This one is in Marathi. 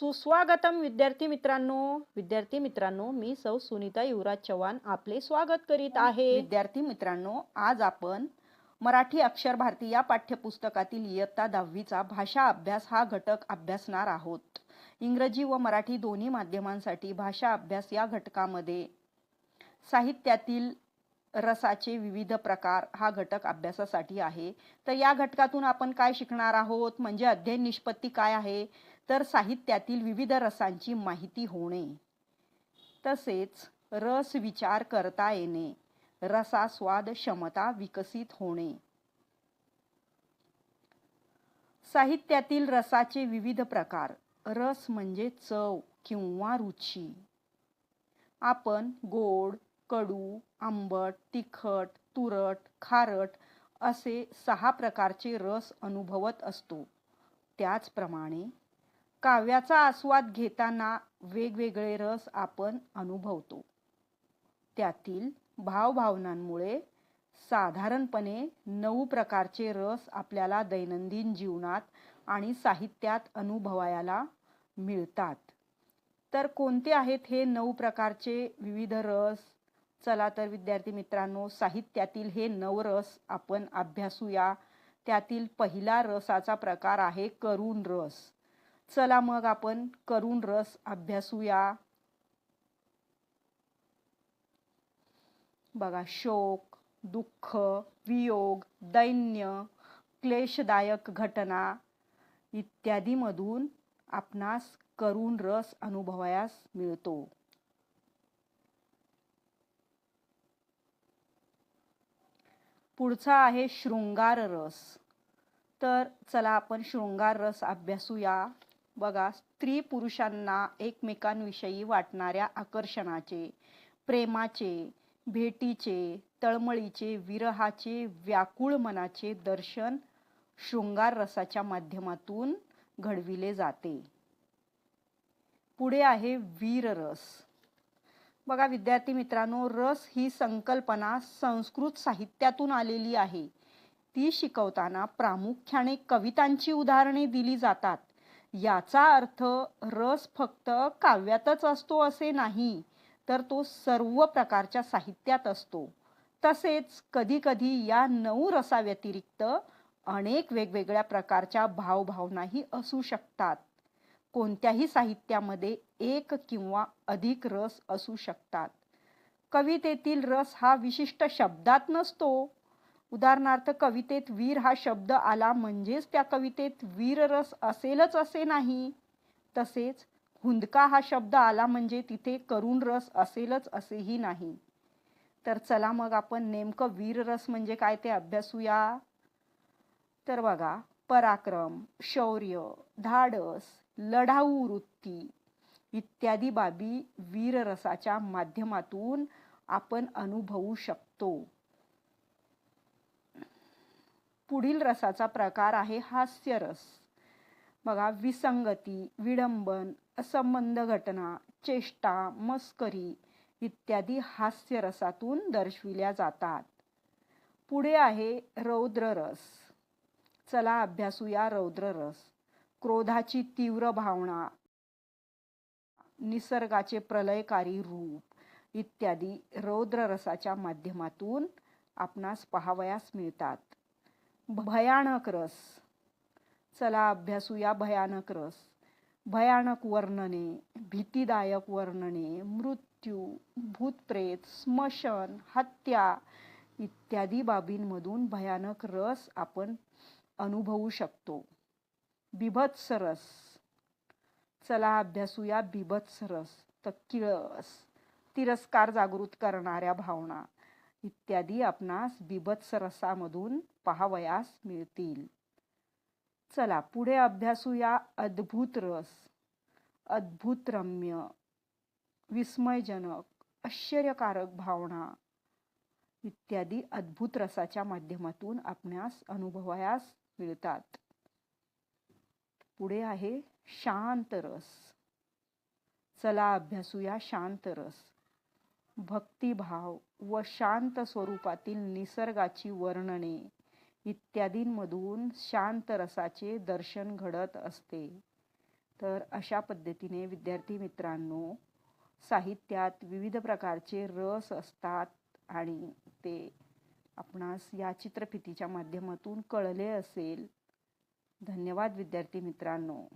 सुस्वागतम विद्यार्थी मित्रांनो विद्यार्थी मित्रांनो मी सौ सुनीता युवराज चव्हाण आपले स्वागत करीत आहे. विद्यार्थी मित्रांनो आज आपण मराठी अक्षर भारती या पाठ्यपुस्तकातील इयत्ता दहावीचा भाषा अभ्यास हा घटक अभ्यासणार आहोत. इंग्रजी व मराठी दोन्ही माध्यमांसाठी भाषा अभ्यास या घटकामध्ये. साहित्यातील रसाचे विविध प्रकार हा घटक अभ्यासासाठी आहे. तर या घटकातून आपण काय शिकणार आहोत? म्हणजे अध्ययन निष्पत्ती काय आहे? तर साहित्यातील विविध रसांची माहिती होणे. तसेच रस विचार करता येणे. रसास्वाद क्षमता विकसित होणे. साहित्यातील रसाचे विविध प्रकार. रस म्हणजे चव किंवा रुची. आपण गोड कडू आंबट तिखट तुरट खारट असे सहा प्रकारचे रस अनुभवत असतो. त्याचप्रमाणे काव्याचा आस्वाद घेताना वेगवेगळे रस आपण अनुभवतो. त्यातील भावभावनांमुळे साधारणपणे नऊ प्रकारचे रस आपल्याला दैनंदिन जीवनात आणि साहित्यात अनुभवायला मिळतात. तर कोणते आहेत हे नऊ प्रकारचे विविध रस? चला तर विद्यार्थी मित्रांनो साहित्यातील हे नऊ रस आपण अभ्यासूया. त्यातील पहिला रसाचा प्रकार आहे करुण रस. चला मग आपण करून रस अभ्यासूया. बघा शोक दुःख वियोग दैन्य क्लेशदायक घटना इत्यादीमधून आपणास करून रस अनुभवायास मिळतो. पुढचा आहे शृंगार रस. तर चला आपण शृंगार रस अभ्यासूया. बघा स्त्री पुरुषांना एकमेकांविषयी वाटणाऱ्या आकर्षणाचे प्रेमाचे भेटीचे तळमळीचे विरहाचे व्याकुळ मनाचे दर्शन शृंगार रसाच्या माध्यमातून घडविले जाते. पुढे आहे वीर रस. बघा विद्यार्थी मित्रांनो रस ही संकल्पना संस्कृत साहित्यातून आलेली आहे. ती शिकवताना प्रामुख्याने कवितांची उदाहरणे दिली जातात. याचा अर्थ रस फक्त काव्यातच असतो असे नाही तर तो सर्व प्रकारच्या साहित्यात असतो. तसेच कधीकधी या नऊ रसाव्यतिरिक्त अनेक वेगवेगळ्या प्रकारच्या भावभावनाही असू शकतात. कोणत्याही साहित्यामध्ये एक किंवा अधिक रस असू शकतात. कवितेतील रस हा विशिष्ट शब्दात नसतो उदाहरणार्थ कवितेत वीर हा शब्द आला म्हणजेच त्या कवितेत वीररस असेलच असे नाही. तसेच हुंदका हा शब्द आला म्हणजे तिथे करुण रस असेलच असेही नाही. तर चला मग आपण नेमकं वीररस म्हणजे काय ते अभ्यासूया. तर बघा पराक्रम शौर्य धाडस लढाऊ वृत्ती इत्यादी बाबी वीररसाच्या माध्यमातून आपण अनुभवू शकतो. पुढील रसाचा प्रकार आहे हास्यरस बघा विसंगती विडंबन असंबंध घटना चेष्टा मस्करी इत्यादी हास्यरसातून दर्शविल्या जातात. पुढे आहे रौद्ररस चला अभ्यासूया रौद्ररस क्रोधाची तीव्र भावना निसर्गाचे प्रलयकारी रूप इत्यादी रौद्ररसाच्या माध्यमातून आपणास पाहावयास मिळतात. भयानक रस. चला अभ्यासूया भयानक रस. भयानक वर्णने भीतीदायक वर्णने मृत्यू भूतप्रेत स्मशन हत्या इत्यादी बाबींमधून भयानक रस आपण अनुभवू शकतो. बिभत्स रस. चला अभ्यासूया बिभत्स रस. तर किळस तिरस्कार जागृत करणाऱ्या भावना. इत्यादी आपणास बिभत्स रसामधून पाहावयास मिळतील. चला पुढे अभ्यासूया अद्भुत रस अद्भुत रम्य विस्मयजनक आश्चर्यकारक भावना इत्यादी अद्भुत रसाच्या माध्यमातून आपणास अनुभवायास मिळतात. पुढे आहे शांत रस. चला अभ्यासूया शांत रस. भक्तिभाव व शांत स्वरूपातील निसर्गाची वर्णने इत्यादींमधून शांत रसाचे दर्शन घडत असते. तर अशा पद्धतीने विद्यार्थी मित्रांनो साहित्यात विविध प्रकारचे रस असतात आणि ते आपणास या चित्रफितीच्या माध्यमातून कळले असेल. धन्यवाद विद्यार्थी मित्रांनो.